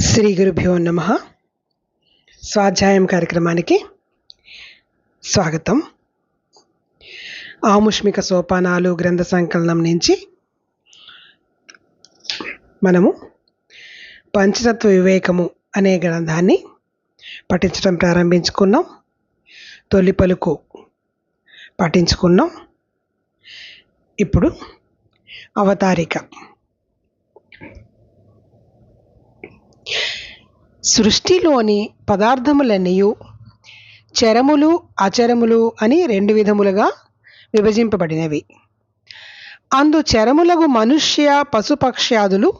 శ్రీ గురుభ్యో నమ. స్వాధ్యాయం కార్యక్రమానికి స్వాగతం. ఆముష్మిక సోపానాలు గ్రంథ సంకలనం నుంచి మనము పంచతత్వ వివేకము అనే గ్రంథాన్ని పఠించడం ప్రారంభించుకున్నాం. తొలి పలుకు పఠించుకున్నాం. ఇప్పుడు అవతారిక. సృష్టిలోని పదార్థములన్నీయు చరములు అచరములు అని రెండు విధములుగా విభజింపబడినవి. అందు చరములకు మనుష్య పశుపక్ష్యాదులు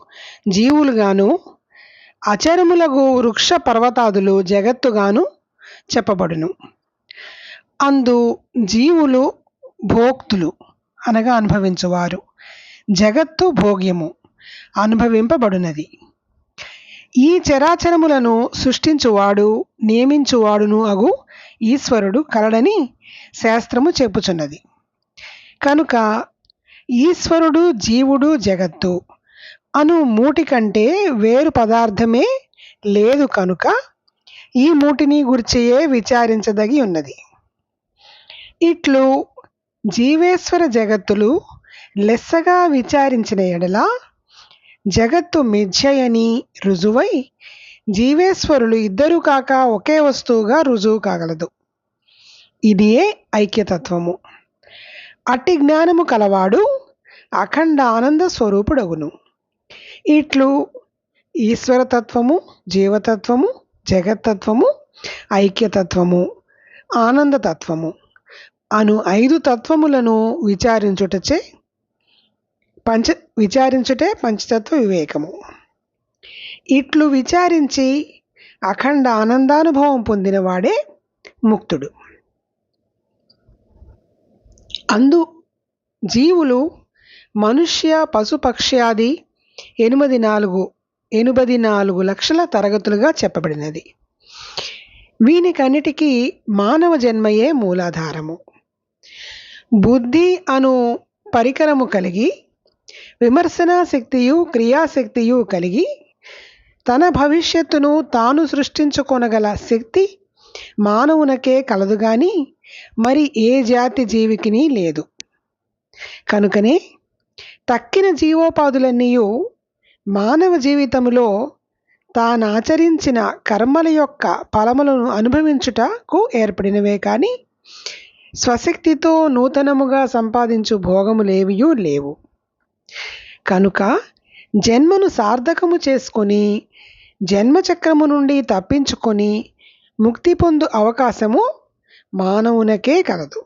జీవులుగాను అచరములకు వృక్ష పర్వతాదులు జగత్తుగాను చెప్పబడును. అందు జీవులు భోక్తులు అనగా అనుభవించువారు. జగత్తు భోగ్యము అనుభవింపబడునది. ఈ చరాచరములను సృష్టించువాడు నియమించువాడును అగు ఈశ్వరుడు కలడని శాస్త్రము చెప్పుచున్నది. కనుక ఈశ్వరుడు జీవుడు జగత్తు. అను మూటి కంటే వేరు పదార్థమే లేదు కనుక ఈ మూటిని గుర్చియే విచారించదగి ఉన్నది. ఇట్లు జీవేశ్వర జగత్తులు లెస్సగా విచారించిన ఎడల జగత్తు మిథ్యయని రుజువై జీవేశ్వరులు ఇద్దరు కాక ఒకే వస్తువుగా రుజువు కాగలదు. ఇదియే ఐక్యతత్వము. అట్టి జ్ఞానము కలవాడు అఖండ ఆనంద స్వరూపుడగును. ఇట్లు ఈశ్వరతత్వము జీవతత్వము జగత్తత్వము ఐక్యతత్వము ఆనందతత్వము అను ఐదు తత్వములను విచారించుటచే పంచ విచారించుటే పంచతత్వ వివేకము. ఇట్లు విచారించి అఖండ ఆనందానుభవం పొందినవాడే ముక్తుడు. అందు జీవులు మనుష్య పశుపక్ష్యాది ఎనిమిది నాలుగు ఎనిమిది నాలుగు లక్షల తరగతులుగా చెప్పబడినది. వీనికన్నిటికీ మానవ జన్మయే మూలాధారము. బుద్ధి అను పరికరము కలిగి విమర్శనా శక్తియు క్రియాశక్తియు కలిగి తన భవిష్యత్తును తాను సృష్టించుకొనగల శక్తి మానవునకే కలదు కానీ మరి ఏ జాతి జీవికిని లేదు. కనుకనే తక్కిన జీవోపాధులన్నీ మానవ జీవితములో తానాచరించిన కర్మల యొక్క ఫలములను అనుభవించుటకు ఏర్పడినవే కానీ స్వశక్తితో నూతనముగా సంపాదించు భోగములేవియూ లేవు. కనుక జన్మను సార్థకము చేసుకొని జన్మచక్రము నుండి తప్పించుకొని ముక్తి పొందు అవకాశము మానవునకే కలదు.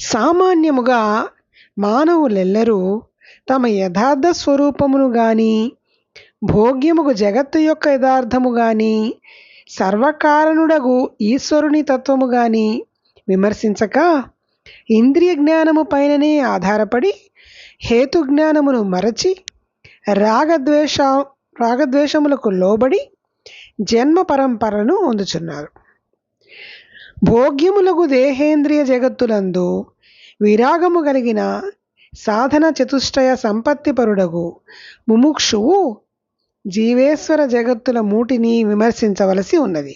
సామాన్యముగా మానవులెల్లరూ తమ యథార్థ స్వరూపమును గాని భోగ్యముకు జగత్తు యొక్క యథార్థము గాని సర్వకారణుడగు ఈశ్వరుని తత్వము గాని విమర్శించక ఇంద్రియ జ్ఞానము పైననే ఆధారపడి హేతు జ్ఞానమును మరచి రాగద్వేష రాగద్వేషములకు లోబడి జన్మ పరంపరను పొందుచున్నారు భోగ్యములకు దేహేంద్రియ జగత్తులందు విరాగము కలిగిన సాధన చతుష్టయ సంపత్తిపరుడగు ముముక్షువు జీవేశ్వర జగత్తుల మూటిని విమర్శించవలసి ఉన్నది.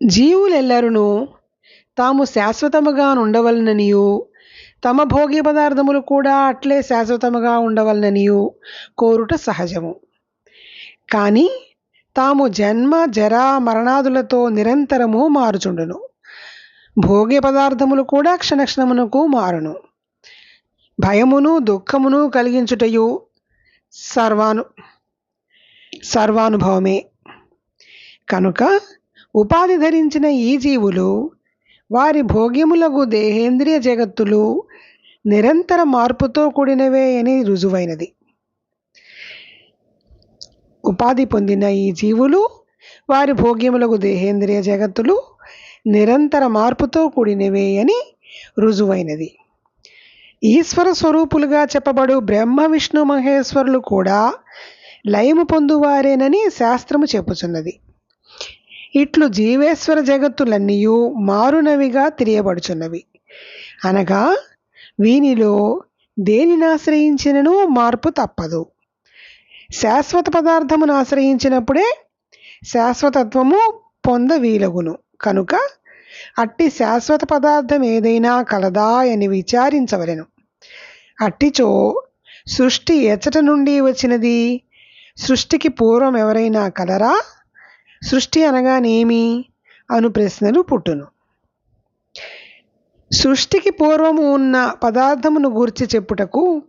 జీవులెల్లరును తాము శాశ్వతముగా ఉండవలననియు తమ భోగ్య పదార్థములు కూడా అట్లే శాశ్వతముగా ఉండవలననియు. కోరుట సహజము. కానీ తాము జన్మ జరా మరణాదులతో నిరంతరము మారుచుండును. భోగ్య పదార్థములు కూడా క్షణక్షణమునకు మారును. భయమును దుఃఖమును కలిగించుటయు సర్వాను సర్వానుభవమే. కనుక ఉపాధి ధరించిన ఈ జీవులు వారి భోగ్యములకు దేహేంద్రియ జగత్తులు నిరంతర మార్పుతో కూడినవే అని రుజువైనది. ఉపాధి పొందిన ఈ జీవులు వారి భోగ్యములకు దేహేంద్రియ జగత్తులు నిరంతర మార్పుతో కూడినవే అని రుజువైనది. ఈశ్వర స్వరూపులుగా చెప్పబడు బ్రహ్మ విష్ణు మహేశ్వరులు కూడా లయము పొందువారేనని శాస్త్రము చెప్పుచున్నది. ఇట్లు జీవేశ్వర జగత్తులన్నీ మారునవిగా తెలియబడుచున్నవి. అనగా వీనిలో దేనిని ఆశ్రయించినను మార్పు తప్పదు. శాశ్వత పదార్థమును ఆశ్రయించినప్పుడే శాశ్వతత్వము పొందవీలగును. కనుక అట్టి శాశ్వత పదార్థం ఏదైనా కలదా అని విచారించవలెను. అట్టిచో సృష్టి ఎచ్చట నుండి వచ్చినది సృష్టికి పూర్వం ఎవరైనా కలరా? సృష్టి అనగానేమి? అను ప్రశ్నలు పుట్టును. సృష్టికి పూర్వము ఉన్న పదార్థమును గూర్చి చెప్పుటకు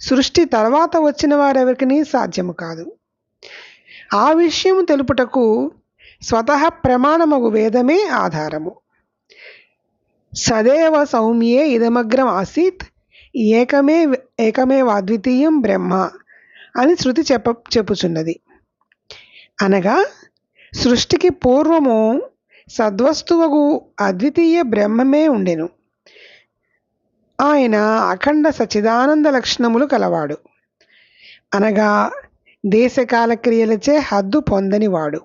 సృష్టి తర్వాత వచ్చిన వారెవరికి సాధ్యము కాదు. ఆ విషయము తెలుపుటకు స్వతః ప్రమాణమగు వేదమే ఆధారము. సదేవ సౌమ్యే ఇదమగ్రం ఆసీత్ ఏకమే ఏకమే అద్వితీయం బ్రహ్మ అని శృతి చెప్ప చెప్పుచున్నది. అనగా సృష్టికి పూర్వము సద్వస్తువగు అద్వితీయ బ్రహ్మమే ఉండెను. ఆయన అఖండ సచిదానంద లక్షణములు కలవాడు. అనగా దేశకాల క్రియలచే హద్దు పొందనివాడు.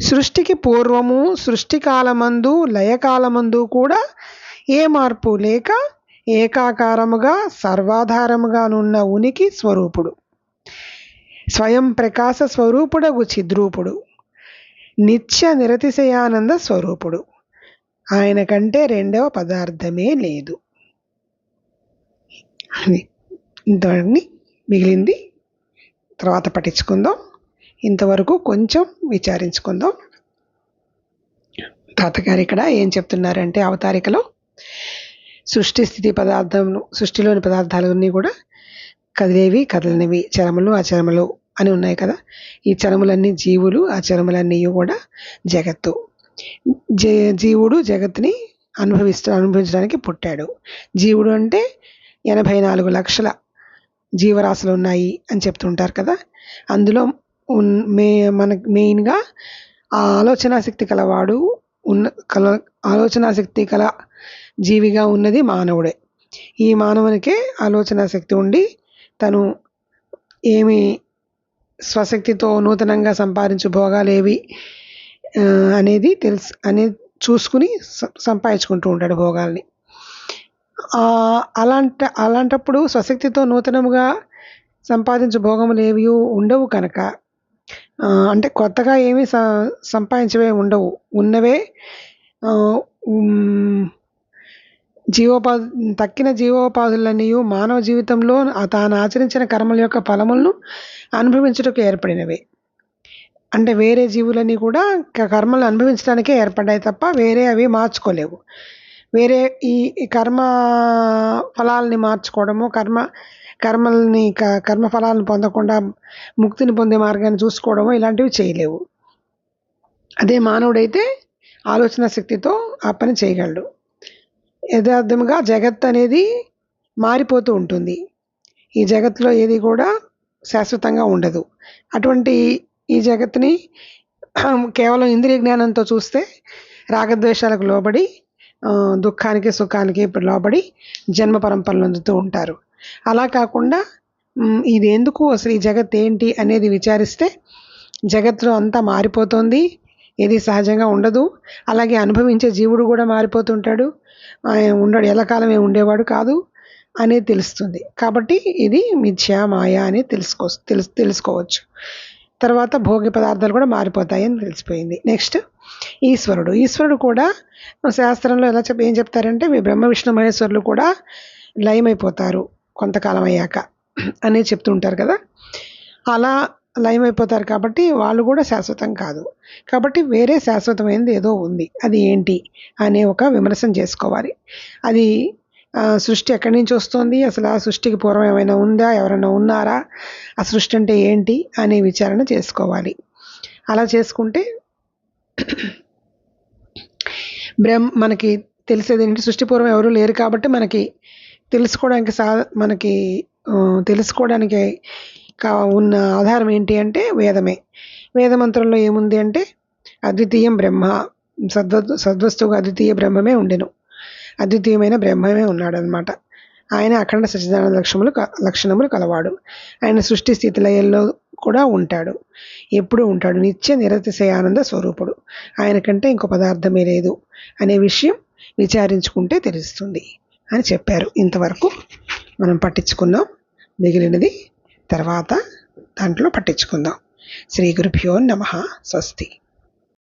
సృష్టికి పూర్వము సృష్టి కాలమందు లయకాలమందు కూడా ఏ మార్పు లేక ఏకాకారముగా సర్వాధారముగానున్న ఉనికి స్వరూపుడు. స్వయం ప్రకాశ స్వరూపుడగు చిద్రూపుడు. నిత్య నిరతిశయానంద స్వరూపుడు. ఆయన కంటే రెండవ పదార్థమే లేదు. అని ఇంతవరకు మిగిలింది. తర్వాత పట్టించుకుందాం. ఇంతవరకు కొంచెం విచారించుకుందాం. తాతగారు ఇక్కడ ఏం చెప్తున్నారంటే అవతారికలో సృష్టి స్థితి పదార్థం సృష్టిలోని పదార్థాలన్నీ కూడా కదిలేవి కదలనివి. చరములు అచరములు అని ఉన్నాయి కదా. ఈ చరములన్నీ జీవులు ఆ చరములన్నీ కూడా జగత్తు. జీవుడు జగత్తుని అనుభవిస్తూ అనుభవించడానికి పుట్టాడు. జీవుడు అంటే ఎనభై నాలుగు లక్షల జీవరాశులు ఉన్నాయి అని చెప్తుంటారు కదా. అందులో ఉన్ మే మన మెయిన్గా ఆ ఆలోచన శక్తి కలవాడు ఉన్న కల ఆలోచనాశక్తి కల జీవిగా ఉన్నది మానవుడే. ఈ మానవునికే ఆలోచనాశక్తి ఉండి తను ఏమి స్వశక్తితో నూతనంగా సంపాదించు భోగాలు ఏవి అనేది తెలుసు అనేది చూసుకుని సంపాదించుకుంటూ ఉంటాడు భోగాల్ని. అలాంట అలాంటప్పుడు స్వశక్తితో నూతనముగా సంపాదించు భోగములు ఏవి ఉండవు కనుక అంటే కొత్తగా ఏమీ స సంపాదించవే ఉండవు. ఉన్నవే జీవోపాధి తక్కిన జీవోపాధులన్నీ మానవ జీవితంలో తాను ఆచరించిన కర్మల యొక్క ఫలములను అనుభవించుటకు ఏర్పడినవి. అంటే వేరే జీవులన్నీ కూడా క- కర్మలను అనుభవించడానికే ఏర్పడ్డాయి తప్ప వేరే అవి మార్చుకోలేవు. వేరే ఈ ఈ కర్మ ఫలాల్ని మార్చుకోవడము కర్మ కర్మల్ని క- కర్మ ఫలాలను పొందకుండా ముక్తిని పొందే మార్గాన్ని చూసుకోవడము ఇలాంటివి చేయలేవు. అదే మానవుడైతే ఆలోచన శక్తితో ఆ పని చేయగలడు. యథార్థంగా జగత్ అనేది మారిపోతూ ఉంటుంది. ఈ జగత్తులో ఏది కూడా శాశ్వతంగా ఉండదు. అటువంటి ఈ జగత్తుని కేవలం ఇంద్రియ జ్ఞానంతో చూస్తే రాగద్వేషాలకు లోబడి దుఃఖానికి సుఖానికి లోబడి జన్మ పరంపరలు అందుతూ ఉంటారు. అలా కాకుండా ఇది ఎందుకు అసలు ఈ జగత్ ఏంటి అనేది విచారిస్తే జగత్తులో అంతా మారిపోతుంది. ఏది సహజంగా ఉండదు. అలాగే అనుభవించే జీవుడు కూడా మారిపోతుంటాడు. ఆయన ఉండడు ఎల్లకాలమే ఉండేవాడు కాదు అనేది తెలుస్తుంది. కాబట్టి ఇది మిథ్యా మాయా అని తెలుసుకో తెలుసు తెలుసుకోవచ్చు. తర్వాత భోగ్య పదార్థాలు కూడా మారిపోతాయని తెలిసిపోయింది. నెక్స్ట్ ఈశ్వరుడు. ఈశ్వరుడు కూడా శాస్త్రంలో ఎలా చెప్ ఏం చెప్తారంటే మీ బ్రహ్మ విష్ణు మహేశ్వరులు కూడా లయమైపోతారు కొంతకాలం అయ్యాక అనేది చెప్తుంటారు కదా. అలా లయమైపోతారు కాబట్టి వాళ్ళు కూడా శాశ్వతం కాదు. కాబట్టి వేరే శాశ్వతమైనది ఏదో ఉంది. అది ఏంటి అనే ఒక విమర్శన చేసుకోవాలి. అది సృష్టి ఎక్కడి నుంచి వస్తుంది? అసలు ఆ సృష్టికి పూర్వం ఏమైనా ఉందా? ఎవరైనా ఉన్నారా? ఆ సృష్టి అంటే ఏంటి? అనే విచారణ చేసుకోవాలి. అలా చేసుకుంటే బ్రహ్మ మనకి తెలిసేది ఏంటి? సృష్టి పూర్వం ఎవరు లేరు కాబట్టి మనకి తెలుసుకోవడానికి సా మనకి తెలుసుకోవడానికి ఉన్న ఆధారం ఏంటి అంటే వేదమే. వేదమంత్రంలో ఏముంది అంటే అద్వితీయం బ్రహ్మ. సద్వ సద్వస్తువుగా అద్వితీయ బ్రహ్మమే ఉండెను. అద్వితీయమైన బ్రహ్మమే ఉన్నాడనమాట ఆయన అఖండ సచిదానంద లక్షణములు క- లక్షణములు కలవాడు. ఆయన సృష్టి స్థితిలయల్లో కూడా ఉంటాడు. ఎప్పుడూ ఉంటాడు. నిత్య నిరతిశయానంద స్వరూపుడు. ఆయన కంటే ఇంకో పదార్థమే లేదు అనే విషయం విచారించుకుంటే తెలుస్తుంది అని చెప్పారు. ఇంతవరకు మనం పట్టించుకున్నాం. మిగిలినది తర్వాత దాంట్లో పట్టించుకుందాం. శ్రీ గురుభ్యో నమ. స్వస్తి.